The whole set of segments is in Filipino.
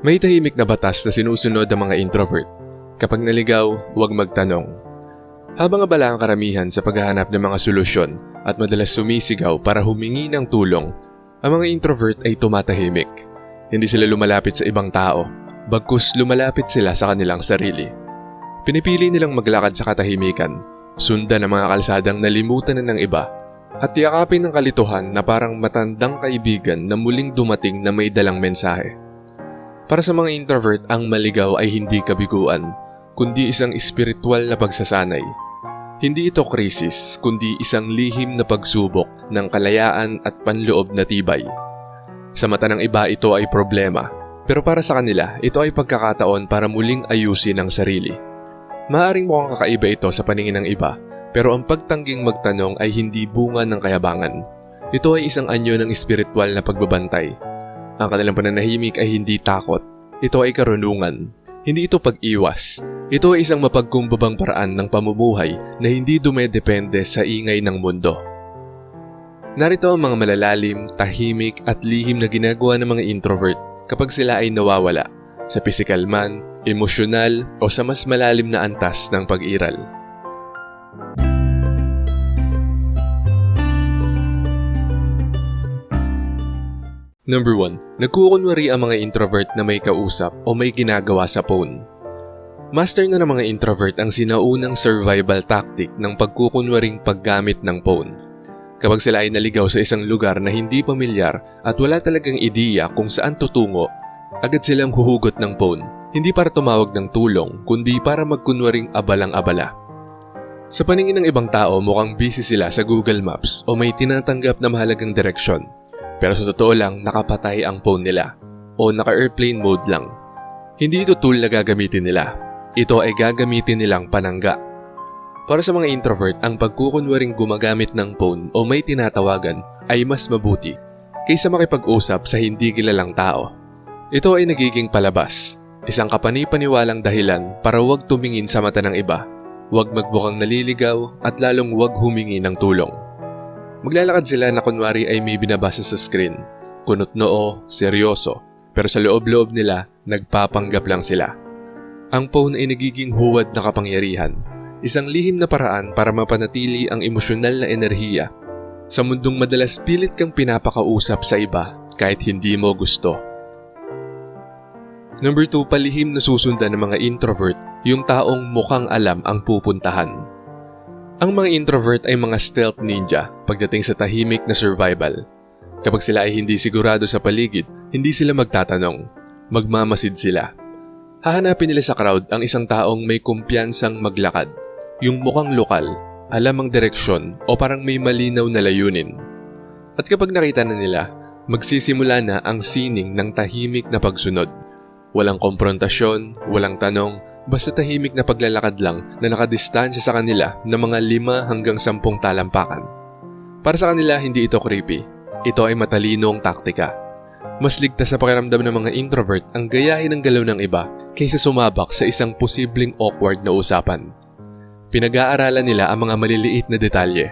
May tahimik na batas na sinusunod ng mga introvert. Kapag naligaw, huwag magtanong. Habang abala ang karamihan sa paghahanap ng mga solusyon at madalas sumisigaw para humingi ng tulong, ang mga introvert ay tumatahimik. Hindi sila lumalapit sa ibang tao, bagkus lumalapit sila sa kanilang sarili. Pinipili nilang maglakad sa katahimikan, sundan ang mga kalsadang nalimutan na ng iba, at yakapin ng kalituhan na parang matandang kaibigan na muling dumating na may dalang mensahe. Para sa mga introvert, ang maligaw ay hindi kabiguan, kundi isang espiritual na pagsasanay. Hindi ito krisis, kundi isang lihim na pagsubok ng kalayaan at panloob na tibay. Sa mata ng iba ito ay problema, pero para sa kanila ito ay pagkakataon para muling ayusin ang sarili. Maaring mukhang kakaiba ito sa paningin ng iba, pero ang pagtangging magtanong ay hindi bunga ng kayabangan. Ito ay isang anyo ng espiritual na pagbabantay. Ang kanilang pananahimik ay hindi takot. Ito ay karunungan. Hindi ito pag-iwas. Ito ay isang mapagkumbabang paraan ng pamumuhay na hindi dumedepende sa ingay ng mundo. Narito ang mga malalalim, tahimik at lihim na ginagawa ng mga introvert kapag sila ay nawawala sa pisikal man, emosyonal o sa mas malalim na antas ng pag-iral. Number 1. Nagkukunwari ang mga introvert na may kausap o may ginagawa sa phone. Master na ng mga introvert ang sinaunang survival tactic ng pagkukunwaring paggamit ng phone. Kapag sila ay naligaw sa isang lugar na hindi pamilyar at wala talagang ideya kung saan tutungo, agad silang huhugot ng phone, hindi para tumawag ng tulong, kundi para magkunwaring abalang-abala. Sa paningin ng ibang tao, mukhang busy sila sa Google Maps o may tinatanggap na mahalagang direksyon. Pero sa totoo lang, nakapatay ang phone nila o naka-airplane mode lang. Hindi ito tool na gagamitin nila. Ito ay gagamitin nilang panangga. Para sa mga introvert, ang pagkukunwaring gumagamit ng phone o may tinatawagan ay mas mabuti kaysa makipag-usap sa hindi kilalang tao. Ito ay nagiging palabas, isang kapanipaniwalang dahilan para huwag tumingin sa mata ng iba, huwag magbukang naliligaw at lalong huwag humingi ng tulong. Maglalakad sila na kunwari ay may binabasa sa screen. Kunot noo, seryoso. Pero sa loob-loob nila, nagpapanggap lang sila. Ang phone ay nagiging huwad na kapangyarihan. Isang lihim na paraan para mapanatili ang emosyonal na enerhiya. Sa mundong madalas pilit kang pinapakausap sa iba kahit hindi mo gusto. Number 2, palihim na susundan ng mga introvert yung taong mukhang alam ang pupuntahan. Ang mga introvert ay mga stealth ninja pagdating sa tahimik na survival. Kapag sila ay hindi sigurado sa paligid, hindi sila magtatanong. Magmamasid sila. Hahanapin nila sa crowd ang isang taong may kumpiyansang maglakad. Yung mukhang lokal, alam ang direksyon o parang may malinaw na layunin. At kapag nakita na nila, magsisimula na ang sining ng tahimik na pagsunod. Walang komprontasyon, walang tanong, basta tahimik na paglalakad lang na nakadistansya sa kanila ng mga lima hanggang sampung talampakan. Para sa kanila, hindi ito creepy. Ito ay matalinong taktika. Mas ligtas sa pakiramdam ng mga introvert ang gayahin ng galaw ng iba kaysa sumabak sa isang posibleng awkward na usapan. Pinag-aaralan nila ang mga maliliit na detalye,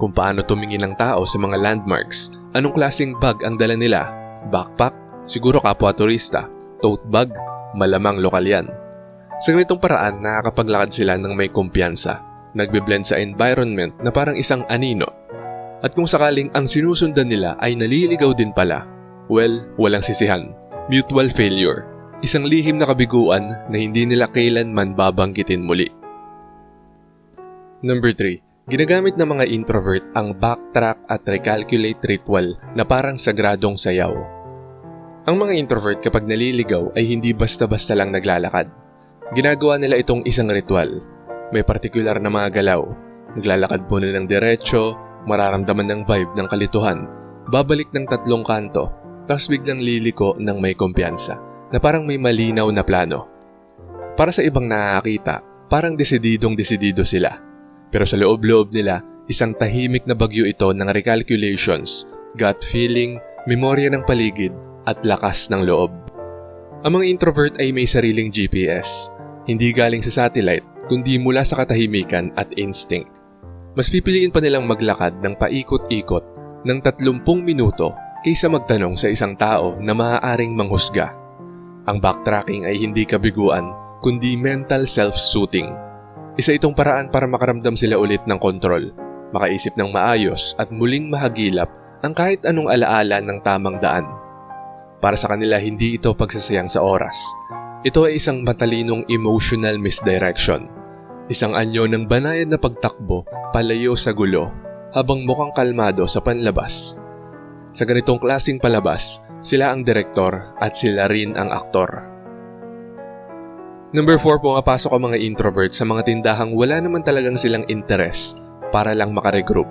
kung paano tumingin ng tao sa mga landmarks, anong klaseng bag ang dala nila, backpack, siguro kapwa turista, tote bag, malamang lokal yan. Sa ganitong paraan, nakakapaglakad sila ng may kumpiyansa, nagbe-blend sa environment na parang isang anino. At kung sakaling ang sinusundan nila ay naliligaw din pala, well, walang sisihan. Mutual failure. Isang lihim na kabiguan na hindi nila kailanman babanggitin muli. Number 3. Ginagamit ng mga introvert ang backtrack at recalculate ritual na parang sagradong sayaw. Ang mga introvert kapag naliligaw ay hindi basta-basta lang naglalakad. Ginagawa nila itong isang ritual. May partikular na mga galaw. Naglalakad muna ng diretsyo, mararamdaman ng vibe ng kalituhan, babalik ng tatlong kanto, tapos biglang liliko ng may kumpiyansa na parang may malinaw na plano. Para sa ibang nakakita, parang desididong desidido sila. Pero sa loob-loob nila, isang tahimik na bagyo ito ng recalculations, gut feeling, memorya ng paligid, at lakas ng loob. Ang mga introvert ay may sariling GPS, hindi galing sa satellite, kundi mula sa katahimikan at instinct. Mas pipiliin pa nilang maglakad ng paikot-ikot ng 30 minuto kaysa magtanong sa isang tao na maaaring manghusga. Ang backtracking ay hindi kabiguan, kundi mental self-soothing. Isa itong paraan para makaramdam sila ulit ng kontrol, makaisip ng maayos at muling mahagilap ang kahit anong alaala ng tamang daan. Para sa kanila, hindi ito pagsasayang sa oras. Ito ay isang matalinong emotional misdirection. Isang anyo ng banayad na pagtakbo palayo sa gulo habang mukhang kalmado sa panlabas. Sa ganitong klasing palabas, sila ang direktor at sila rin ang aktor. Number 4 pumapasok ang mga introvert sa mga tindahang wala naman talagang silang interes para lang makaregroup.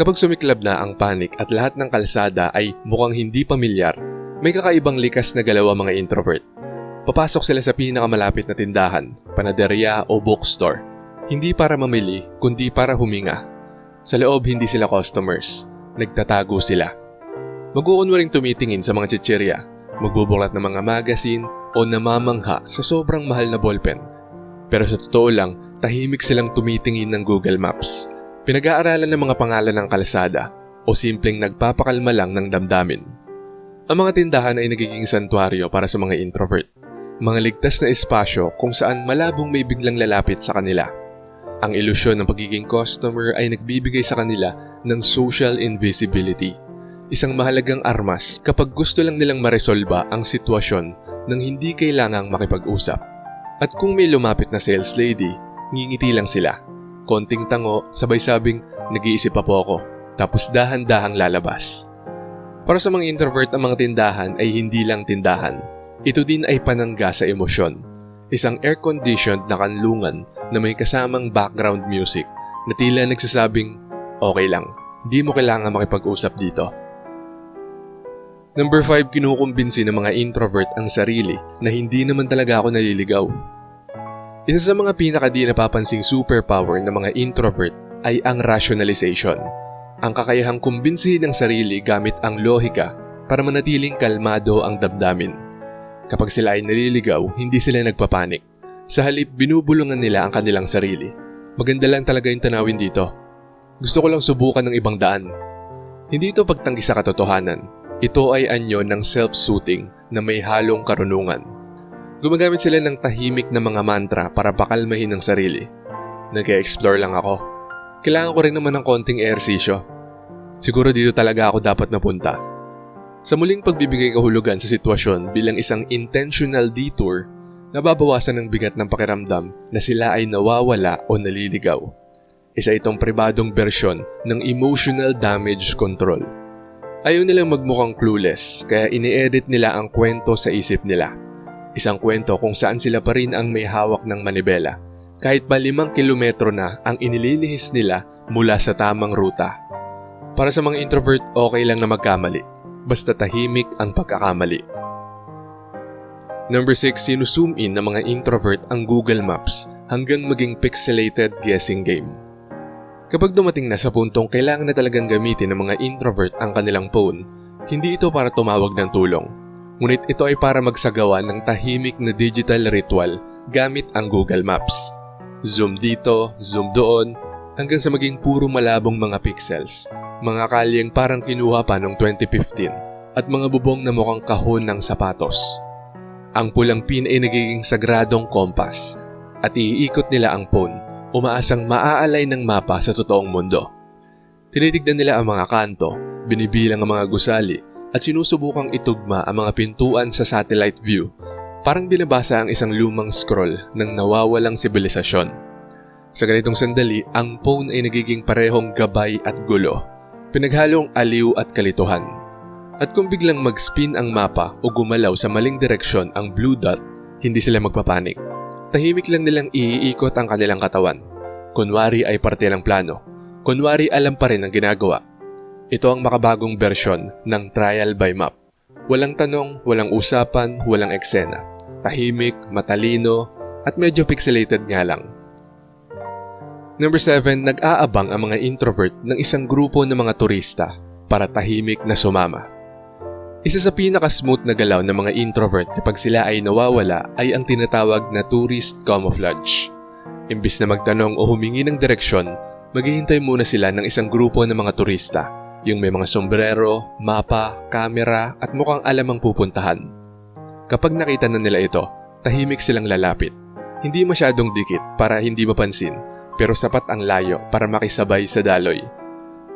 Kapag sumiklab na ang panic at lahat ng kalsada ay mukhang hindi pamilyar, may kakaibang likas na galaw ang mga introvert. Papasok sila sa pinakamalapit na tindahan, panaderya o bookstore. Hindi para mamili, kundi para huminga. Sa loob hindi sila customers, nagtatago sila. Magkukunwaring tumitingin sa mga chichirya, magbubuklat ng mga magazine o namamangha sa sobrang mahal na ballpen. Pero sa totoo lang, tahimik silang tumitingin ng Google Maps. Pinag-aaralan ng mga pangalan ng kalsada o simpleng nagpapakalma lang ng damdamin. Ang mga tindahan ay nagiging santuaryo para sa mga introvert. Mga ligtas na espasyo kung saan malabong may biglang lalapit sa kanila. Ang ilusyon ng pagiging customer ay nagbibigay sa kanila ng social invisibility. Isang mahalagang armas kapag gusto lang nilang maresolba ang sitwasyon nang hindi kailangang makipag-usap. At kung may lumapit na sales lady, ngingiti lang sila. Konting tango, sabay sabing, nag-iisip pa po ako. Tapos dahan-dahang lalabas. Para sa mga introvert, ang mga tindahan ay hindi lang tindahan. Ito din ay panangga sa emosyon. Isang air-conditioned na kanlungan na may kasamang background music na tila nagsasabing, okay lang, di mo kailangan makipag-usap dito. Number 5, kinukumbinsi ng mga introvert ang sarili na hindi naman talaga ako naliligaw. Isa sa mga pinaka di napapansing superpower ng mga introvert ay ang rationalization. Ang kakayahang kumbinsihin ng sarili gamit ang lohika para manatiling kalmado ang damdamin. Kapag sila ay naliligaw, hindi sila nagpapanik. Sa halip, binubulungan nila ang kanilang sarili. Maganda lang talaga yung tanawin dito. Gusto ko lang subukan ng ibang daan. Hindi ito pagtanggi sa katotohanan, ito ay anyo ng self-soothing na may halong karunungan. Gumagamit sila ng tahimik na mga mantra para pakalmahin ang sarili. Nag-explore lang ako. Kailangan ko rin naman ng konting ehersisyo. Siguro dito talaga ako dapat napunta. Sa muling pagbibigay kahulugan sa sitwasyon bilang isang intentional detour, nababawasan ng bigat ng pakiramdam na sila ay nawawala o naliligaw. Isa itong pribadong bersyon ng emotional damage control. Ayaw nilang magmukhang clueless kaya ini-edit nila ang kwento sa isip nila. Isang kwento kung saan sila pa rin ang may hawak ng manibela. Kahit pa limang kilometro na ang inililihis nila mula sa tamang ruta. Para sa mga introvert, okay lang na magkamali. Basta tahimik ang pagkakamali. Number 6, sinuzoom in ng mga introvert ang Google Maps hanggang maging pixelated guessing game. Kapag dumating na sa puntong kailangan na talagang gamitin ng mga introvert ang kanilang phone, hindi ito para tumawag ng tulong. Ngunit ito ay para magsagawa ng tahimik na digital ritual gamit ang Google Maps. Zoom dito, zoom doon, hanggang sa maging puro malabong mga pixels. Mga kalyeng parang kinuha pa noong 2015 at mga bubong na mukhang kahon ng sapatos. Ang pulang pin ay nagiging sagradong kompas at iikot nila ang phone umaasang maaalay ng mapa sa totoong mundo. Tinitignan nila ang mga kanto, binibilang ang mga gusali, at sinusubukang itugma ang mga pintuan sa satellite view. Parang binabasa ang isang lumang scroll ng nawawalang sibilisasyon. Sa ganitong sandali, ang phone ay nagiging parehong gabay at gulo, pinaghalong aliw at kalituhan. At kung biglang mag-spin ang mapa o gumalaw sa maling direksyon ang blue dot, hindi sila magpapanik Tahimik lang nilang iikot ang kanilang katawan. Kunwari ay parte ng plano. Kunwari alam pa rin ang ginagawa. Ito ang makabagong bersyon ng trial by map. Walang tanong, walang usapan, walang eksena. Tahimik, matalino, at medyo pixelated nga lang. Number 7, nag-aabang ang mga introvert ng isang grupo ng mga turista para tahimik na sumama. Isa sa pinaka-smooth na galaw ng mga introvert kapag sila ay nawawala ay ang tinatawag na tourist camouflage. Imbis na magtanong o humingi ng direksyon, maghihintay muna sila ng isang grupo ng mga turista, yung may mga sombrero, mapa, kamera at mukhang alam ang pupuntahan. Kapag nakita na nila ito, tahimik silang lalapit. Hindi masyadong dikit para hindi mapansin, pero sapat ang layo para makisabay sa daloy.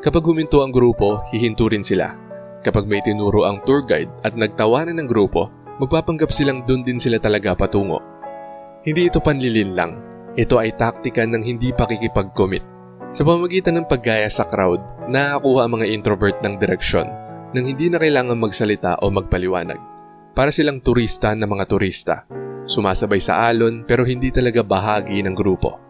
Kapag huminto ang grupo, hihinto rin sila. Kapag may tinuro ang tour guide at nagtawanan ng grupo, magpapanggap silang doon din sila talaga patungo. Hindi ito panlilin lang. Ito ay taktika ng hindi pakikipag-commit. Sa pamagitan ng paggaya sa crowd, nakakuha ang mga introvert ng direksyon nang hindi na kailangan magsalita o magpaliwanag. Para silang turista na mga turista. Sumasabay sa alon pero hindi talaga bahagi ng grupo.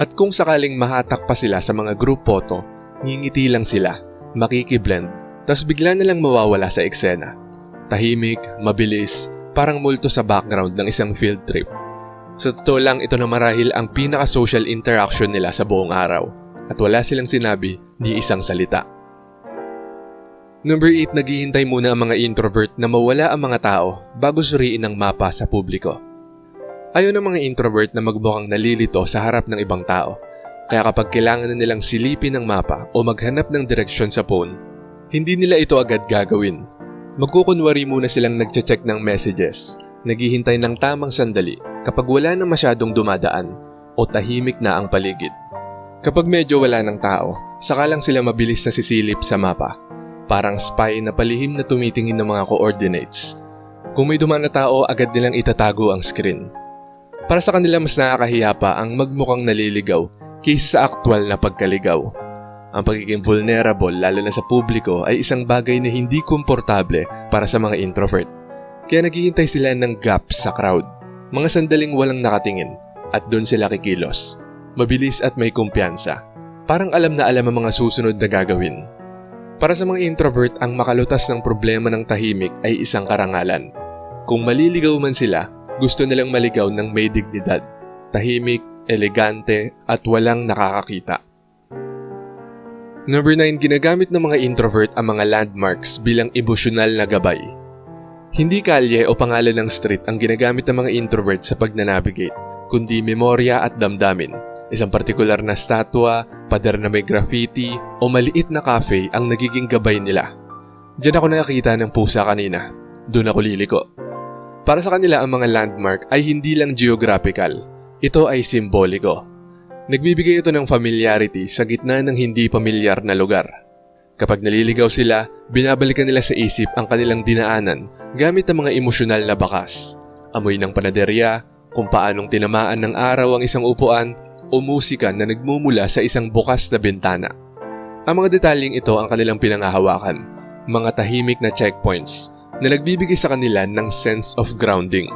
At kung sakaling mahatak pa sila sa mga group photo, ngingiti lang sila, makikiblend, tapos bigla na lang mawawala sa eksena. Tahimik, mabilis, parang multo sa background ng isang field trip. Sa totoo lang ito na marahil ang pinaka-social interaction nila sa buong araw at wala silang sinabi ni isang salita. Number 8, naghihintay muna ang mga introvert na mawala ang mga tao bago suriin ang mapa sa publiko. Ayaw ng mga introvert na magbukang nalilito sa harap ng ibang tao. Kaya kapag kailangan na nilang silipin ang mapa o maghanap ng direksyon sa phone, hindi nila ito agad gagawin. Magkukunwari muna silang nagche-check ng messages, naghihintay ng tamang sandali kapag wala na masyadong dumadaan o tahimik na ang paligid. Kapag medyo wala ng tao, saka lang sila mabilis na sisilip sa mapa. Parang spy na palihim na tumitingin ng mga coordinates. Kung may dumaan na tao, agad nilang itatago ang screen. Para sa kanila mas nakakahiya pa ang magmukhang naliligaw kaysa sa aktwal na pagkaligaw. Ang pagiging vulnerable lalo na sa publiko ay isang bagay na hindi komportable para sa mga introvert. Kaya naghihintay sila ng gaps sa crowd. Mga sandaling walang nakatingin at doon sila kikilos. Mabilis at may kumpiyansa. Parang alam na alam ang mga susunod na gagawin. Para sa mga introvert, ang makalutas ng problema ng tahimik ay isang karangalan. Kung maliligaw man sila, gusto nilang maligaw ng may dignidad, tahimik, elegante, at walang nakakakita. Number 9, ginagamit ng mga introvert ang mga landmarks bilang emosyonal na gabay. Hindi kalye o pangalan ng street ang ginagamit ng mga introvert sa pagnanavigate, kundi memorya at damdamin. Isang partikular na statwa, pader na may graffiti, o maliit na cafe ang nagiging gabay nila. Diyan ako nakakita ng pusa kanina. Doon ako liliko. Para sa kanila ang mga landmark ay hindi lang geographical. Ito ay simboliko. Nagbibigay ito ng familiarity sa gitna ng hindi pamilyar na lugar. Kapag naliligaw sila, binabalikan nila sa isip ang kanilang dinaanan gamit ang mga emosyonal na bakas. Amoy ng panaderya, kung paanong tinamaan ng araw ang isang upuan, o musika na nagmumula sa isang bukas na bintana. Ang mga detalyeng ito ang kanilang pinangahawakan, mga tahimik na checkpoints na nagbibigay sa kanila ng sense of grounding.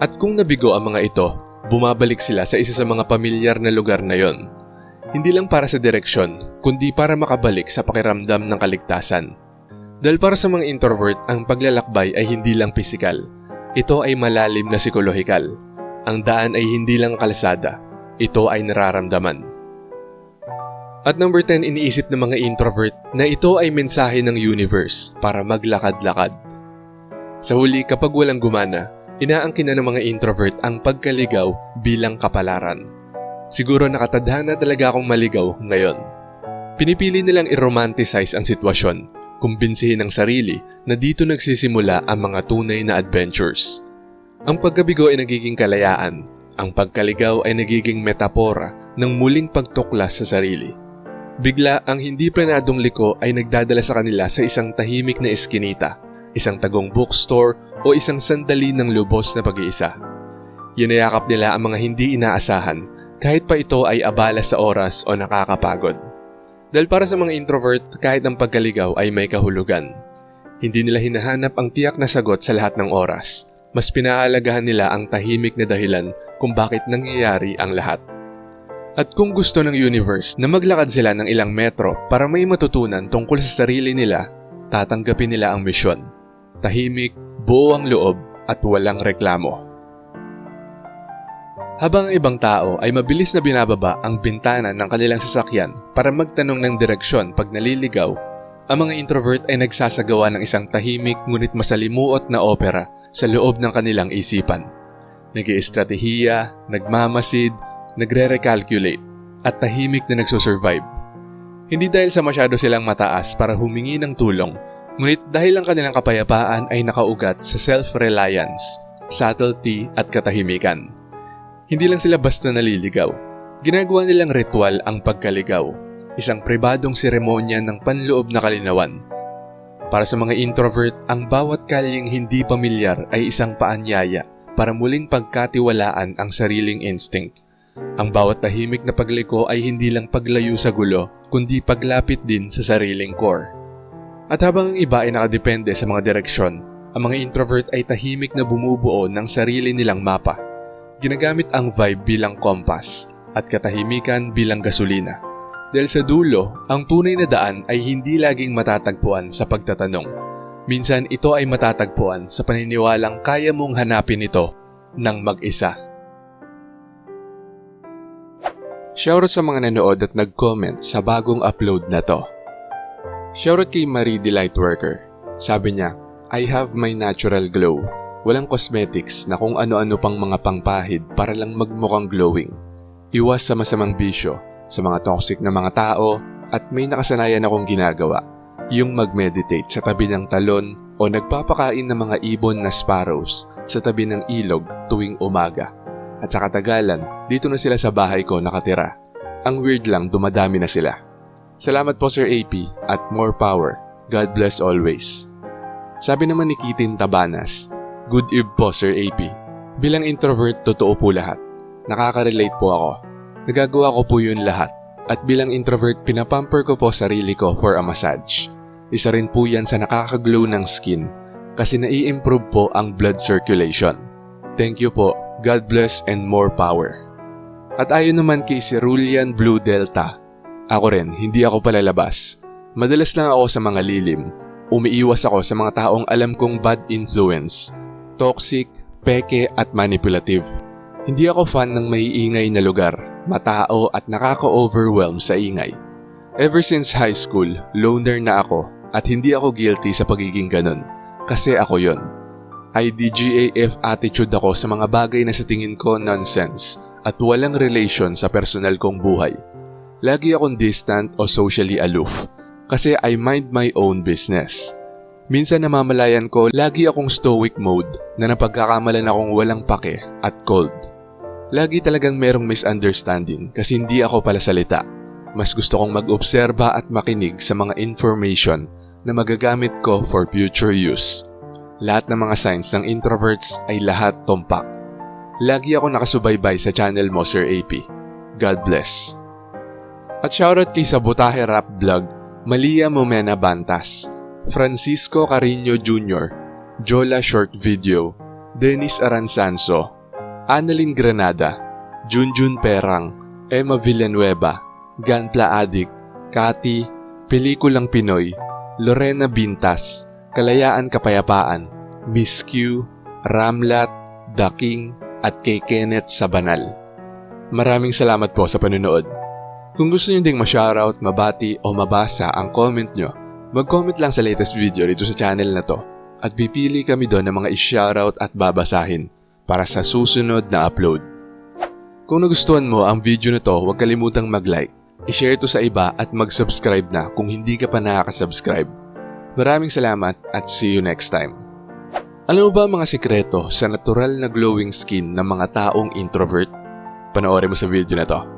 At kung nabigo ang mga ito, bumabalik sila sa isa sa mga pamilyar na lugar na yon. Hindi lang para sa direksyon, kundi para makabalik sa pakiramdam ng kaligtasan. Dahil para sa mga introvert, ang paglalakbay ay hindi lang pisikal. Ito ay malalim na psikolohikal. Ang daan ay hindi lang kalsada, ito ay nararamdaman. At number 10, iniisip ng mga introvert na ito ay mensahe ng universe para maglakad-lakad. Sa huli, kapag walang gumana, inaangkin na ng mga introvert ang pagkaligaw bilang kapalaran. Siguro nakatadhana talaga akong maligaw ngayon. Pinipili nilang i-romanticize ang sitwasyon, kumbinsihin ng sarili na dito nagsisimula ang mga tunay na adventures. Ang pagkabigo ay nagiging kalayaan ang pagkaligaw ay nagiging metapora ng muling pagtuklas sa sarili. Bigla ang hindi planadong liko ay nagdadala sa kanila sa isang tahimik na eskinita, isang tagong bookstore o isang sandali ng lubos na pag-iisa. Yinayakap nila ang mga hindi inaasahan kahit pa ito ay abala sa oras o nakakapagod. Dahil para sa mga introvert, kahit ang pagkaligaw ay may kahulugan. Hindi nila hinahanap ang tiyak na sagot sa lahat ng oras. Mas pinaalagahan nila ang tahimik na dahilan kung bakit nangyayari ang lahat. At kung gusto ng universe na maglakad sila ng ilang metro para may matutunan tungkol sa sarili nila, tatanggapin nila ang misyon. Tahimik, buo ang loob at walang reklamo. Habang ang ibang tao ay mabilis na binababa ang bintana ng kanilang sasakyan para magtanong ng direksyon pag naliligaw, ang mga introvert ay nagsasagawa ng isang tahimik ngunit masalimuot na opera sa loob ng kanilang isipan nag estratehiya nagmamasid, nagre-recalculate, at tahimik na nagsusurvive. Hindi dahil sa masyado silang mataas para humingi ng tulong, Ngunit dahil ang kanilang kapayapaan ay nakaugat sa self-reliance, subtlety at katahimikan. Hindi lang sila basta naliligaw. Ginagawa nilang ritual ang pagkaligaw, isang pribadong seremonya ng panloob na kalinawan. Para sa mga introvert, ang bawat kalyeng hindi pamilyar ay isang paanyaya para muling pagkatiwalaan ang sariling instinct. Ang bawat tahimik na pagliko ay hindi lang paglayo sa gulo, kundi paglapit din sa sariling core. At habang ang iba ay nakadepende sa mga direksyon, ang mga introvert ay tahimik na bumubuo ng sarili nilang mapa. Ginagamit ang vibe bilang kompas at katahimikan bilang gasolina. Dahil sa dulo, ang tunay na daan ay hindi laging matatagpuan sa pagtatanong. Minsan ito ay matatagpuan sa paniniwalang kaya mong hanapin ito ng mag-isa. Shoutout sa mga nanood at nag-comment sa bagong upload na to. Shoutout kay Marie Delight Worker. Sabi niya, I have my natural glow. Walang cosmetics na kung ano-ano pang mga pangpahid para lang magmukhang glowing. Iwas sa masamang bisyo, sa mga toxic na mga tao, at may nakasanayan akong ginagawa. Yung mag-meditate sa tabi ng talon o nagpapakain ng mga ibon na sparrows sa tabi ng ilog tuwing umaga. At sa katagalan, dito na sila sa bahay ko nakatira. Ang weird lang, dumadami na sila. Salamat po Sir AP at more power. God bless always. Sabi naman ni Kitin Tabanas, Good eve po Sir AP. Bilang introvert, totoo po lahat. Nakaka-relate po ako. Nagagawa ko po yun lahat. At bilang introvert, pinapamper ko po sarili ko for a massage. Isa rin po yan sa nakaka-glow ng skin kasi nai-improve po ang blood circulation. Thank you po. God bless and more power. At ayon naman kay Cerulean Blue Delta, ako rin, hindi ako palalabas. Madalas lang ako sa mga lilim. Umiiwas ako sa mga taong alam kong bad influence, toxic, peke at manipulative. Hindi ako fan ng maiingay na lugar, matao at nakaka-overwhelm sa ingay. Ever since high school, loner na ako at hindi ako guilty sa pagiging ganun. Kasi ako yon. IDGAF attitude ako sa mga bagay na sa tingin ko nonsense at walang relation sa personal kong buhay. Lagi akong distant o socially aloof kasi I mind my own business. Minsan namamalayan ko lagi akong stoic mode na napagkakamalan akong walang pake at cold. Lagi talagang merong misunderstanding kasi hindi ako pala salita. Mas gusto kong mag-obserba at makinig sa mga information na magagamit ko for future use. Lahat ng mga signs ng introverts ay lahat tumpak. Lagi ako nakasubaybay sa channel mo, Sir AP. God bless. At shoutout kay Sabotahe Rap Vlog, Malia Momena Bantas, Francisco Carino Jr., Jola Short Video, Dennis Aransanso, Annalyn Granada, Junjun Perang, Emma Villanueva, Ganpla Adik, Kati, Pelikulang Pinoy, Lorena Bintas, Kalayaan Kapayapaan, Miss Q, Ramlat, The King, at kay Kenneth Sabanal. Maraming salamat po sa panunood. Kung gusto nyo ding ma-shoutout, mabati o mabasa ang comment nyo, mag-comment lang sa latest video dito sa channel na to at pipili kami doon ng mga i-shoutout at babasahin para sa susunod na upload. Kung nagustuhan mo ang video na to, huwag kalimutang mag-like, i-share to sa iba at mag-subscribe na kung hindi ka pa nakaka-subscribe. Maraming salamat at see you next time. Alam mo ba mga sikreto sa natural na glowing skin ng mga taong introvert? Panoorin mo sa video na to.